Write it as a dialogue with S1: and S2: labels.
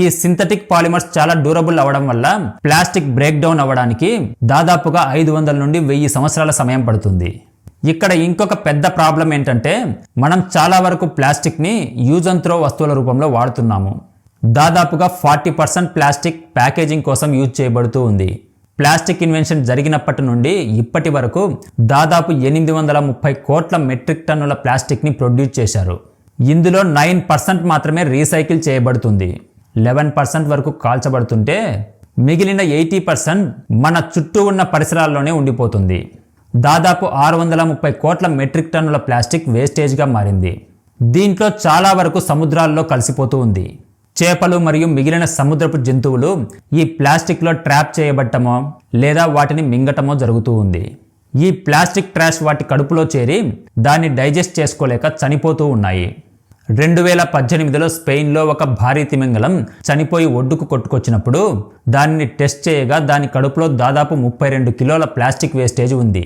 S1: ఈ synthetic polymers చాలా durable అవ్వడం వల్ల ప్లాస్టిక్ బ్రేక్ డౌన్ అవ్వడానికి దాదాపుగా ఐదు వందల నుండి వెయ్యి సంవత్సరాల సమయం పడుతుంది. ఇక్కడ ఇంకొక పెద్ద ప్రాబ్లం ఏంటంటే మనం చాలా వరకు ప్లాస్టిక్ని యూజ్ అండ్ త్రో వస్తువుల రూపంలో వాడుతున్నాము. దాదాపుగా ఫార్టీ పర్సెంట్ ప్లాస్టిక్ ప్యాకేజింగ్ కోసం యూజ్ చేయబడుతూ ఉంది. ప్లాస్టిక్ ఇన్వెన్షన్ జరిగినప్పటి నుండి ఇప్పటి వరకు దాదాపు ఎనిమిది వందల ముప్పై కోట్ల మెట్రిక్ టన్నుల ప్లాస్టిక్ని ప్రొడ్యూస్ చేశారు. ఇందులో నైన్ పర్సెంట్ మాత్రమే రీసైకిల్ చేయబడుతుంది. లెవెన్ పర్సెంట్ వరకు కాల్చబడుతుంటే మిగిలిన ఎయిటీ పర్సెంట్ మన చుట్టూ ఉన్న పరిసరాల్లోనే ఉండిపోతుంది. దాదాపు ఆరు వందల ముప్పై కోట్ల మెట్రిక్ టన్నుల ప్లాస్టిక్ వేస్టేజ్గా మారింది. దీంట్లో చాలా వరకు సముద్రాల్లో కలిసిపోతూ ఉంది. చేపలు మరియు మిగిలిన సముద్రపు జంతువులు ఈ ప్లాస్టిక్లో ట్రాప్ చేయబట్టమో లేదా వాటిని మింగటమో జరుగుతూ ఉంది. ఈ ప్లాస్టిక్ ట్రాష్ వాటి కడుపులో చేరి దాన్ని డైజెస్ట్ చేసుకోలేక చనిపోతూ ఉన్నాయి. రెండు వేల పద్దెనిమిదిలో స్పెయిన్లో ఒక భారీ తిమింగలం చనిపోయి ఒడ్డుకు కొట్టుకొచ్చినప్పుడు దానిని టెస్ట్ చేయగా దాని కడుపులో దాదాపు ముప్పై రెండు కిలోల ప్లాస్టిక్ వేస్టేజ్ ఉంది.